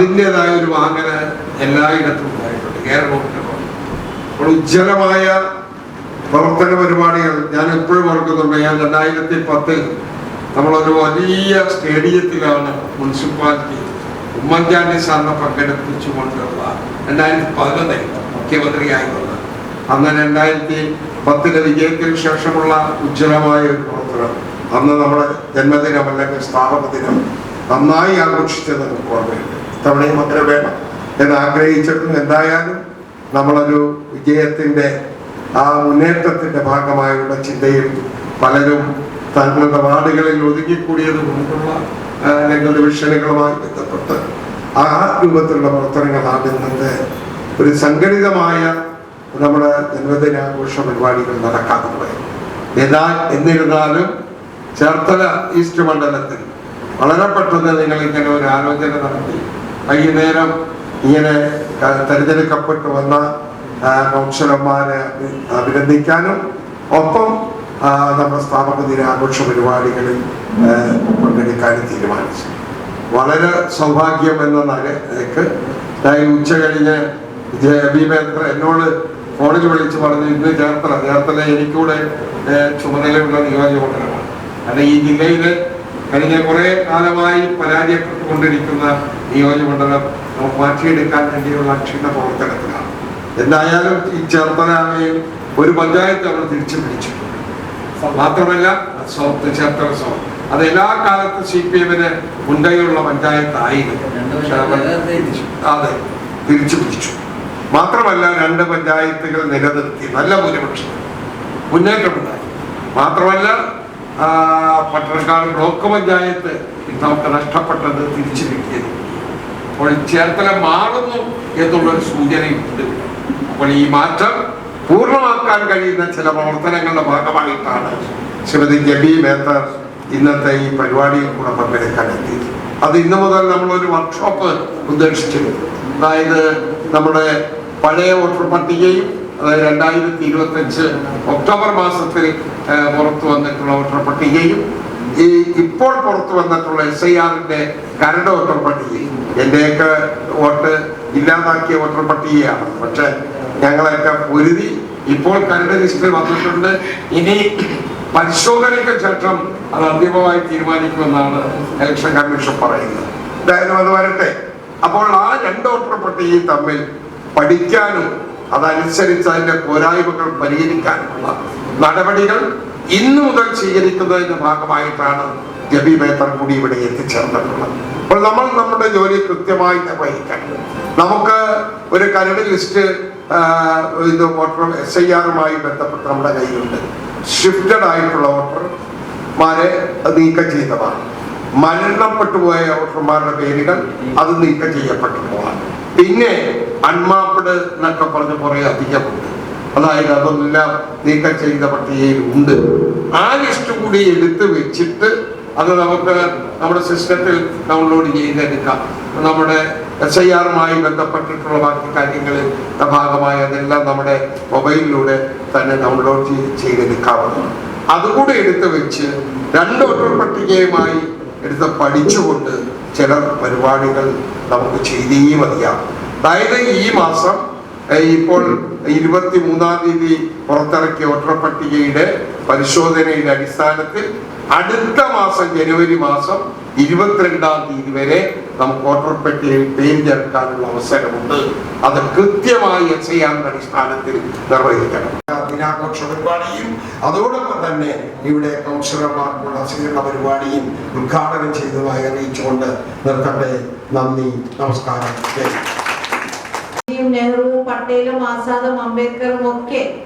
അതിന്റെതായ ഒരു വാങ്ങന എല്ലായിടത്തും ഉണ്ടായിട്ടുണ്ട്. കേരളത്തിലും അപ്പോൾ ഉജ്ജ്വലമായ പ്രവർത്തന പരിപാടികൾ ഞാൻ എപ്പോഴും ഓർക്കുന്നുണ്ട്. ഞാൻ രണ്ടായിരത്തി പത്തിൽ നമ്മളൊരു വലിയ സ്റ്റേഡിയത്തിലാണ് മുനിസിപ്പാലിറ്റി ഉമ്മൻചാണ്ടി സാറിനെ പങ്കെടുപ്പിച്ചുകൊണ്ടുള്ള രണ്ടായിരത്തി പതിനൊന്നിൽ മുഖ്യമന്ത്രിയായി വന്നത് അന്ന് രണ്ടായിരത്തി പത്തിലെ വിജയത്തിന് ശേഷമുള്ള ഉജ്ജ്വലമായ ഒരു പ്രവർത്തനം. അന്ന് നമ്മുടെ ജന്മദിനം അല്ലെങ്കിൽ സ്ഥാപന ദിനം നന്നായി ആഘോഷിച്ചത് ഓർമ്മയുണ്ട്. ഇത്തവണയും അങ്ങനെ വേണം എന്ന് ആഗ്രഹിച്ചിട്ടും എന്തായാലും നമ്മളൊരു വിജയത്തിന്റെ ആ മുന്നേറ്റത്തിന്റെ ഭാഗമായുള്ള ചിന്തയിൽ പലരും തങ്ങളുടെ വാർഡുകളിൽ ഒതുങ്ങിക്കൂടിയത് കൊണ്ടുള്ള അല്ലെങ്കിൽ ഡിവിഷനുകളുമായി ബന്ധപ്പെട്ട് ആ രൂപത്തിലുള്ള പ്രവർത്തനങ്ങൾ ആകുന്നത് ഒരു സംഘടിതമായ നമ്മുടെ ജന്മദിനാഘോഷ പരിപാടികൾ നടക്കാതെ എന്നാൽ എന്നിരുന്നാലും ചേർത്തല ഈസ്റ്റ് മണ്ഡലത്തിൽ വളരെ പെട്ടെന്ന് നിങ്ങൾ ഇങ്ങനെ ഒരു ആലോചന നടത്തി വൈകുന്നേരം ഇങ്ങനെ തെരഞ്ഞെടുക്കപ്പെട്ടു വന്ന കൗൺസിലർമാരെ അഭിനന്ദിക്കാനും ഒപ്പം നമ്മുടെ സ്ഥാപക ദിനാഘോഷ പരിപാടികളിൽ പങ്കെടുക്കാനും തീരുമാനിച്ചു. വളരെ സൗഭാഗ്യം എന്ന നിലയ്ക്ക് ഞാൻ ഉച്ച കഴിഞ്ഞ് ഭീമേന്ദ്ര എന്നോട് ഫോണിൽ വിളിച്ച് പറഞ്ഞു ഇന്ന് ചേർത്തല ചേർത്തല എനിക്കൂടെ ചുമതലയുള്ള നിയോജകമണ്ഡലമാണ് കാരണം ഈ ജില്ലയിൽ കഴിഞ്ഞ കുറെ കാലമായി പരാജയപ്പെട്ടുകൊണ്ടിരിക്കുന്ന നിയോജകമണ്ഡലം നമുക്ക് മാറ്റിയെടുക്കാൻ വേണ്ടിയുള്ള അക്ഷീണ പ്രവർത്തനത്തിലാണ്. എന്തായാലും ഈ ചേർത്തലയിൽ ഒരു പഞ്ചായത്ത് അവർ തിരിച്ചു പിടിച്ചിട്ടുണ്ട്. മാത്രമല്ല ചേർത്തല സൗത്ത് അത് എല്ലാ കാലത്തും സി പി എമ്മിന് മുൻകൈയുള്ള പഞ്ചായത്തായിരുന്നു. അതെ തിരിച്ചു പിടിച്ചു. മാത്രമല്ല രണ്ട് പഞ്ചായത്തുകൾ നിലനിർത്തി. നല്ല ഭൂരിപക്ഷം. മുന്നേറ്റമുണ്ടായി. മാത്രമല്ല ആ, പട്ടണക്കാട് ബ്ലോക്ക് പഞ്ചായത്ത് നമുക്ക് നഷ്ടപ്പെട്ടത് തിരിച്ചു കിട്ടിയത്. അപ്പോൾ ചേർത്തല മാറുന്നു എന്നുള്ളൊരു സൂചനയുണ്ട്. അപ്പോൾ ഈ മാറ്റം പൂർണമാക്കാൻ കഴിയുന്ന ചില പ്രവർത്തനങ്ങളുടെ ഭാഗമായിട്ടാണ് ശ്രീമതി ജബി മേത്തർ ഇന്നത്തെ ഈ പരിപാടിയിൽ കൂടെ പങ്കെടുക്കാൻ എത്തിയത്. അത് ഇന്നു മുതൽ നമ്മളൊരു വർക്ക്ഷോപ്പ് ഉദ്ദേശിച്ചിരുന്നു അതായത് നമ്മുടെ പഴയ വോട്ടർ പട്ടികയും അതായത് രണ്ടായിരത്തി ഇരുപത്തഞ്ച് ഒക്ടോബർ മാസത്തിൽ പുറത്തു വന്നിട്ടുള്ള വോട്ടർ പട്ടികയും ഈ ഇപ്പോൾ പുറത്തു വന്നിട്ടുള്ള എസ് ഐ ആറിന്റെ കരട് വോട്ടർ പട്ടികയും എന്റെയൊക്കെ വോട്ട് ഇല്ലാതാക്കിയ വോട്ടർ പട്ടികയാണ്. പക്ഷെ ഞങ്ങളൊക്കെ പൊരുതി ഇപ്പോൾ കരട് ലിസ്റ്റിൽ വന്നിട്ടുണ്ട്. ഇനി പരിശോധനയ്ക്ക് ശേഷം അത് അന്തിമമായി തീരുമാനിക്കുമെന്നാണ് ഇലക്ഷൻ കമ്മീഷൻ പറയുന്നത്. എന്തായാലും അത് വരട്ടെ. അപ്പോൾ ആ രണ്ട് വോട്ടർ പട്ടികയും തമ്മിൽ പഠിക്കാനും അതനുസരിച്ച് അതിന്റെ പോരായ്മകൾ പരിഹരിക്കാനുള്ള നടപടികൾ ഇന്നു മുതൽ സ്വീകരിക്കുന്നതിന്റെ ഭാഗമായിട്ടാണ് ജബി മേത്തർ കൂടി ഇവിടെ എത്തിച്ചേർന്നിട്ടുള്ളത്. അപ്പോൾ നമ്മൾ നമ്മുടെ ജോലി കൃത്യമായി നിർവഹിക്കണം നമുക്ക് ഒരു കരട് ലിസ്റ്റ് ഇത് വോട്ടർ എസ് ഐ ആറുമായി ബന്ധപ്പെട്ട് നമ്മുടെ കയ്യിലുണ്ട്. ഷിഫ്റ്റഡ് ആയിട്ടുള്ള വോട്ടർമാരെ നീക്കം ചെയ്തതാണ്. മരണപ്പെട്ടു പോയ വോട്ടർമാരുടെ പേരുകൾ അത് നീക്കം ചെയ്യപ്പെട്ടു പിന്നെ അൺമാപ്പിട് എന്നൊക്കെ പറഞ്ഞ് കുറെ അധികമുണ്ട്. അതായത് അതെല്ലാം നീക്കം ചെയ്ത പട്ടികയിൽ ഉണ്ട് ആ ലിസ്റ്റ് കൂടി എടുത്ത് വെച്ചിട്ട് അത് നമുക്ക് നമ്മുടെ സിസ്റ്റത്തിൽ ഡൗൺലോഡ് ചെയ്തെടുക്കാം. നമ്മുടെ എസ് ഐ ആറുമായി ബന്ധപ്പെട്ടിട്ടുള്ള ബാക്കി കാര്യങ്ങളിൽ ഭാഗമായി അതെല്ലാം നമ്മുടെ മൊബൈലിലൂടെ തന്നെ ഡൗൺലോഡ് ചെയ്ത് ചെയ്തെടുക്കാവുന്നതാണ്. അതുകൂടെ എടുത്ത് വെച്ച് രണ്ട് വോട്ടർ പട്ടികയുമായി എടുത്ത് പഠിച്ചുകൊണ്ട് ചില പരിപാടികൾ നമുക്ക് ചെയ്തേ മതിയാവും അതായത് ഈ മാസം ഇപ്പോൾ ഇരുപത്തി മൂന്നാം തീയതി പുറത്തിറക്കിയ വോട്ടർപട്ടികയുടെ പരിശോധനയുടെ അടിസ്ഥാനത്തിൽ അടുത്ത മാസം ജനുവരി മാസം ഇരുപത്തിരണ്ടാം തീയതി വരെ നമുക്ക് വോട്ടർ പട്ടികയിൽ പേര് ചേർക്കാനുള്ള അവസരമുണ്ട്. അത് കൃത്യമായി എസ് അടിസ്ഥാനത്തിൽ നിർവഹിക്കണം. ദിനാഘോഷ പരിപാടിയും അതോടൊപ്പം തന്നെ ഇവിടെ കൗൺസിലർമാർക്കുള്ള സ്വീകരണ പരിപാടിയും ഉദ്ഘാടനം ചെയ്തതായി അറിയിച്ചുകൊണ്ട് നിർത്തട്ടെ. നന്ദി നമസ്കാരം. നെഹ്റുവും പട്ടേലും ആസാദും അംബേദ്കറും ഒക്കെ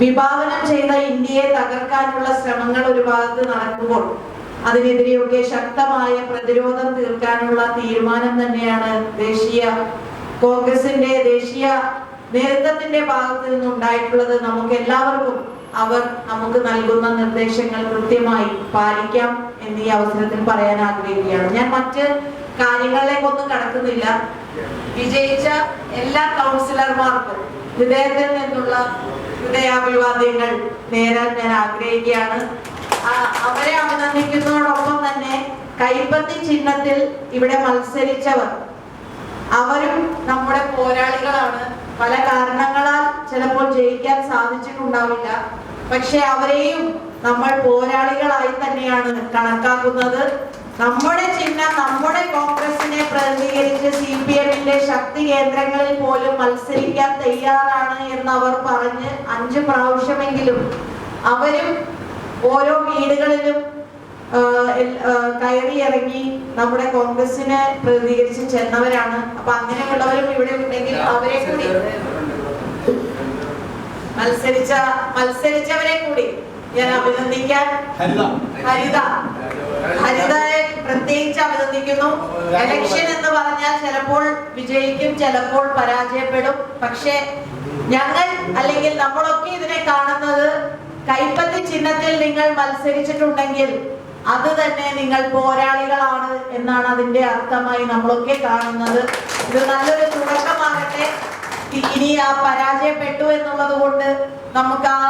വിഭാവനം ചെയ്ത ഇന്ത്യയെ തകർക്കാനുള്ള ശ്രമങ്ങൾ ഒരു ഭാഗത്ത് നടക്കുമ്പോൾ അതിനെതിരെയൊക്കെ ശക്തമായ പ്രതിരോധം തീർക്കാനുള്ള തീരുമാനം തന്നെയാണ് ദേശീയ കോൺഗ്രസിന്റെ ദേശീയ നേതൃത്വത്തിന്റെ ഭാഗത്ത് നിന്നുണ്ടായിട്ടുള്ളത്. നമുക്ക് എല്ലാവർക്കും അവർ നമുക്ക് നൽകുന്ന നിർദ്ദേശങ്ങൾ കൃത്യമായി പാലിക്കാം എന്ന് ഈ അവസരത്തിൽ പറയാൻ ആഗ്രഹിക്കുകയാണ്. ഞാൻ മറ്റ് കാര്യങ്ങളിലേക്കൊന്നും കടക്കുന്നില്ല. വിജയിച്ച എല്ലാ കൗൺസിലർമാർക്കും ഹൃദയത്തിൽ നിന്നുള്ള ഹൃദയാഭിവാദ്യങ്ങൾ നേരാൻ ഞാൻ ആഗ്രഹിക്കുകയാണ്. അവരെ അഭിനന്ദിക്കുന്നതോടൊപ്പം തന്നെ കൈപ്പത്തി ചിഹ്നത്തിൽ ഇവിടെ മത്സരിച്ചവർ. അവരും നമ്മുടെ പോരാളികളാണ്. പല കാരണങ്ങളാൽ ചിലപ്പോൾ ജയിക്കാൻ സാധിച്ചിട്ടുണ്ടാവില്ല. പക്ഷെ അവരെയും നമ്മൾ പോരാളികളായി തന്നെയാണ് കണക്കാക്കുന്നത്. നമ്മുടെ ചിഹ്നം നമ്മുടെ കോൺഗ്രസിനെ പ്രതിനിധീകരിച്ച് സി പി എമ്മിന്റെ ശക്തി കേന്ദ്രങ്ങളിൽ പോലും മത്സരിക്കാൻ തയ്യാറാണ് എന്ന് അവർ പറഞ്ഞ് അഞ്ച് പ്രാവശ്യമെങ്കിലും അവരും ഓരോ വീടുകളിലും കയറി ഇറങ്ങി നമ്മുടെ കോൺഗ്രസിനെ പ്രതികരിച്ച് ചെന്നവരാണ്. അപ്പൊ അങ്ങനെയുള്ളവരും ഇവിടെ ഉണ്ടെങ്കിൽ അവരെ കൂടി മത്സരിച്ച മത്സരിച്ചവരെ കൂടി ഞാൻ അഭിനന്ദിക്കാൻ ഹരിത. ഹരിതയെ പ്രത്യേകിച്ച് അഭിനന്ദിക്കുന്നു. എലക്ഷൻ എന്ന് പറഞ്ഞാൽ ചിലപ്പോൾ വിജയിക്കും ചിലപ്പോൾ പരാജയപ്പെടും. പക്ഷെ ഞങ്ങൾ അല്ലെങ്കിൽ നമ്മളൊക്കെ ഇതിനെ കാണുന്നത് കൈപ്പത്തി ചിഹ്നത്തിൽ നിങ്ങൾ മത്സരിച്ചിട്ടുണ്ടെങ്കിൽ അത് തന്നെ നിങ്ങൾ പോരാളികളാണ് എന്നാണ് അതിന്റെ അർത്ഥമായി നമ്മളൊക്കെ കാണുന്നത്. ഇത് നല്ലൊരു തുടക്കമാകട്ടെ. ഇനി ആ പരാജയപ്പെട്ടു എന്നുള്ളത് കൊണ്ട് നമുക്ക് ആ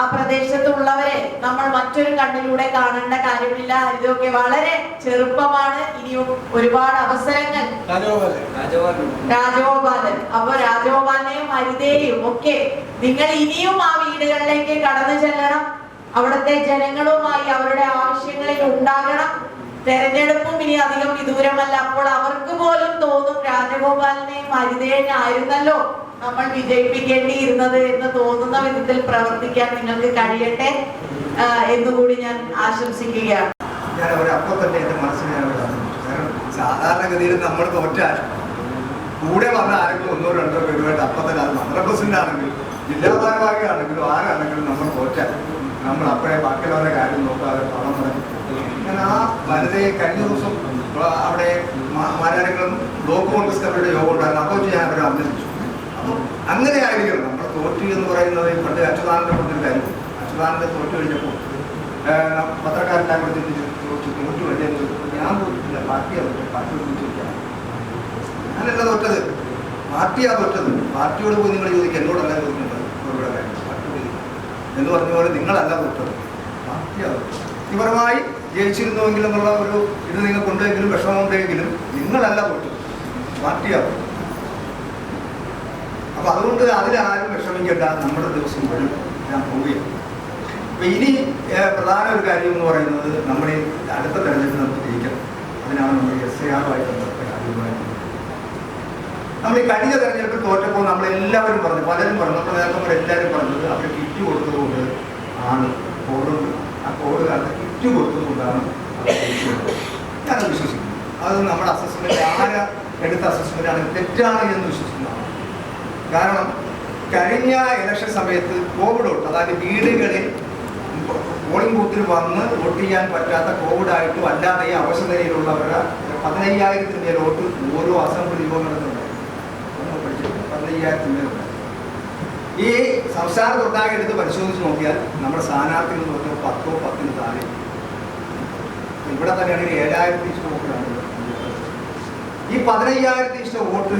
ആ പ്രദേശത്തുള്ളവരെ നമ്മൾ മറ്റൊരു കണ്ണിലൂടെ കാണേണ്ട കാര്യമില്ല. ഇതൊക്കെ വളരെ ചെറുപ്പമാണ്. ഇനിയും ഒരുപാട് അവസരങ്ങൾ. രാജഗോപാലൻ. രാജഗോപാലൻ. അപ്പൊ രാജഗോപാലനെയും ഹരിതയെയും ഒക്കെ നിങ്ങൾ ഇനിയും ആ വീടുകളിലേക്ക് കടന്നു ചെല്ലണം. അവിടുത്തെ ജനങ്ങളുമായി അവരുടെ ആവശ്യങ്ങളിൽ ഉണ്ടാകണം. തെരഞ്ഞെടുപ്പും ഇനി അധികം വിദൂരമല്ല. അപ്പോൾ അവർക്ക് പോലും തോന്നും രാജഗോപാലിനെയും ഹരിതയെയും ആയിരുന്നല്ലോ നമ്മൾ വിജയിപ്പിക്കേണ്ടിയിരുന്നത് എന്ന് തോന്നുന്ന വിധത്തിൽ പ്രവർത്തിക്കാൻ നിങ്ങൾക്ക് കഴിയട്ടെ. എന്നുകൂടി ഞാൻ ആശംസിക്കുകയാണ്. ഞാൻ അപ്പോൾ നമ്മൾ കൂടെ വന്ന ആരെങ്കിലും ഒന്നോ രണ്ടോ പേരുമായിട്ട് അപ്പം തന്നെ അത് പ്രസിഡന്റ് ആണെങ്കിലും ജില്ലാ ഭാരവാഹിയാണെങ്കിലും ആരാണെങ്കിലും നമ്മൾ തോറ്റാൽ നമ്മൾ അപ്പോഴേ ബാക്കിയുള്ളവരുടെ കാര്യം നോക്കാതെ പണം ഞാൻ ആ വനിതയെ കഴിഞ്ഞ ദിവസം അവിടെ മാരാരികളും ബ്ലോക്ക് കോൺഗ്രസ് കമ്മിറ്റിയുടെ യോഗം ഉണ്ടായിരുന്നു. അപ്പോൾ ഞാൻ അവരെ അഭിനന്ദിച്ചു. അപ്പം അങ്ങനെ ആയിരിക്കണം. നമ്മൾ തോറ്റി എന്ന് പറയുന്നത് പണ്ട് അച്യുതാനന്ദ കൊണ്ടൊരു കാര്യം. അച്യുതാനന്ദ തോറ്റു കഴിഞ്ഞപ്പോൾ ഏഹ് പത്രക്കാരെല്ലാം കൂടെ ചിന്തിച്ചു ചോദിച്ചു തോറ്റു കഴിഞ്ഞു ഞാൻ തോറ്റില്ല പാർട്ടിയാണ് തോറ്റത് പാർട്ടി ചോദിക്കാം ഞാനല്ല തോറ്റത്. പാർട്ടിയാണ് തോറ്റത്. പാർട്ടിയോട് പോയി നിങ്ങൾ ചോദിക്കുക എന്നോടല്ല ചോദിക്കേണ്ടത് അവരുടെ എന്ന് പറഞ്ഞ പോലെ നിങ്ങളല്ല തോറ്റത്. പാർട്ടിയാണ് തോറ്റത്. ഇവരുമായി ജയിച്ചിരുന്നുവെങ്കിലും എന്നുള്ള ഒരു ഇത് നിങ്ങൾക്കുണ്ടെങ്കിലും വിഷമമുണ്ടെങ്കിലും നിങ്ങളല്ല തോറ്റത്. പാർട്ടിയാണ് തോറ്റത്. അപ്പൊ അതുകൊണ്ട് അതിലാരും വിഷമിക്കേണ്ട. നമ്മുടെ ദിവസം വരും ഞാൻ പോവുകയാണ്. അപ്പൊ ഇനി പ്രധാന ഒരു കാര്യം എന്ന് പറയുന്നത് നമ്മുടെ ഈ അടുത്ത തെരഞ്ഞെടുപ്പ് നമുക്ക് ജയിക്കണം അതിനാണ് നമ്മൾ എസ് എ ആറുമായിട്ട് ബന്ധപ്പെട്ട നമ്മൾ ഈ കഴിഞ്ഞ തെരഞ്ഞെടുപ്പിൽ തോറ്റപ്പോൾ നമ്മൾ എല്ലാവരും പറഞ്ഞു പലരും പറഞ്ഞു നേതാക്കന്മാർ എല്ലാവരും പറഞ്ഞത് അവർ കിറ്റ് കൊടുത്തതുകൊണ്ട് ആണ് കോവിഡ് ആ കോവിഡ് കാലത്ത് കിറ്റ് കൊടുത്തതുകൊണ്ടാണ്. ഞാനത് വിശ്വസിക്കുന്നു. അത് നമ്മുടെ അസസ്മെന്റ് ആരെ എടുത്ത അസസ്മെന്റ് ആണ്. തെറ്റാണ് എന്ന് വിശ്വസിക്കുന്നതാണ് കാരണം കഴിഞ്ഞ ഇലക്ഷൻ സമയത്ത് കോവിഡ് അതായത് വീടുകളിൽ പോളിംഗ് ബൂത്തിൽ വന്ന് വോട്ട് ചെയ്യാൻ പറ്റാത്ത കോവിഡായിട്ടും അല്ലാതെ ഈ അവശ നിലയിലുള്ളവരുടെ പതിനയ്യായിരത്തിന്റെ വോട്ട് ഓരോ അസംബ്ലി യോഗങ്ങളുണ്ട് പതിനയ്യായിരത്തിന് പതിനയ്യായിരത്തിന്റെ ഈ സംസ്ഥാന തൊട്ടാകെ എടുത്ത് പരിശോധിച്ച് നോക്കിയാൽ നമ്മുടെ സ്ഥാനാർത്ഥികൾ എന്ന് പറഞ്ഞാൽ പത്തോ പത്തിന് താഴെ. ഇവിടെ തന്നെയാണെങ്കിൽ ഏഴായിരത്തി ഇഷ്ടം വോട്ടിലാണ് ഈ പതിനയ്യായിരത്തി ഇഷ്ടം വോട്ട്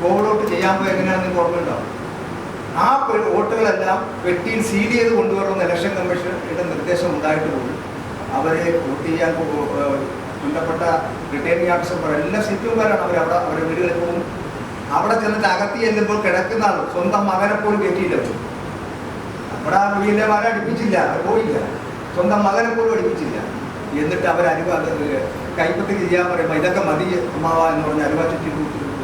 കോവിഡ് വോട്ട് ചെയ്യാൻ പോയി എങ്ങനെയാണെന്ന് ഓർമ്മയുണ്ടാവും ആ വോട്ടുകളെല്ലാം പെട്ടിയിൽ സീൽ ചെയ്ത് കൊണ്ടുവരണമെന്ന് ഇലക്ഷൻ കമ്മീഷന്റെ നിർദ്ദേശം ഉണ്ടായിട്ട് പോലും അവരെ വോട്ട് ചെയ്യാൻ ബന്ധപ്പെട്ട റിട്ടേണിംഗ് ഓഫീസർമാർ എല്ലാ സിറ്റുകാരാണ് അവർ അവിടെ അവരുടെ വീടുകളിൽ പോകും അവിടെ ചെന്നിട്ട് അകത്തി ചെല്ലുമ്പോൾ കിടക്കുന്ന ആൾ സ്വന്തം മകനെ പോലും കയറ്റിയില്ല അവർ. നമ്മുടെ ആ വീടിലെ മരം അടുപ്പിച്ചില്ല അവർ പോയില്ല. സ്വന്തം മകനെ പോലും അടുപ്പിച്ചില്ല. എന്നിട്ട് അവർ അനുവ കൈപ്പത്തിക്ക് ചെയ്യാൻ പറയുമ്പോൾ ഇതൊക്കെ മതി അമ്മാവ എന്ന് പറഞ്ഞ് അനുവ ചുറ്റി കൊടുത്തിട്ട് പോവുകയാണ്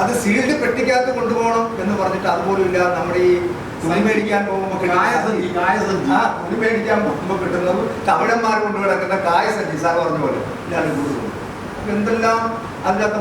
അത് സീൽഡ് പെട്ടിക്കകത്ത് കൊണ്ടുപോകണം എന്ന് പറഞ്ഞിട്ട് അതുപോലും ഇല്ല നമ്മുടെ ഈ തുണി മേടിക്കാൻ പോകുമ്പോൾ കായസഞ്ചി, കായസഞ്ചി. ആ തുണി മേടിക്കാൻ പോകുമ്പോൾ കിട്ടുന്നത് തമിഴന്മാർ കൊണ്ട് കിടക്കുന്ന കായസഞ്ചി സാർ പറഞ്ഞ പോലെ. ഇതാണ് കൂടുതൽ. എന്തെല്ലാം അതിനകത്ത്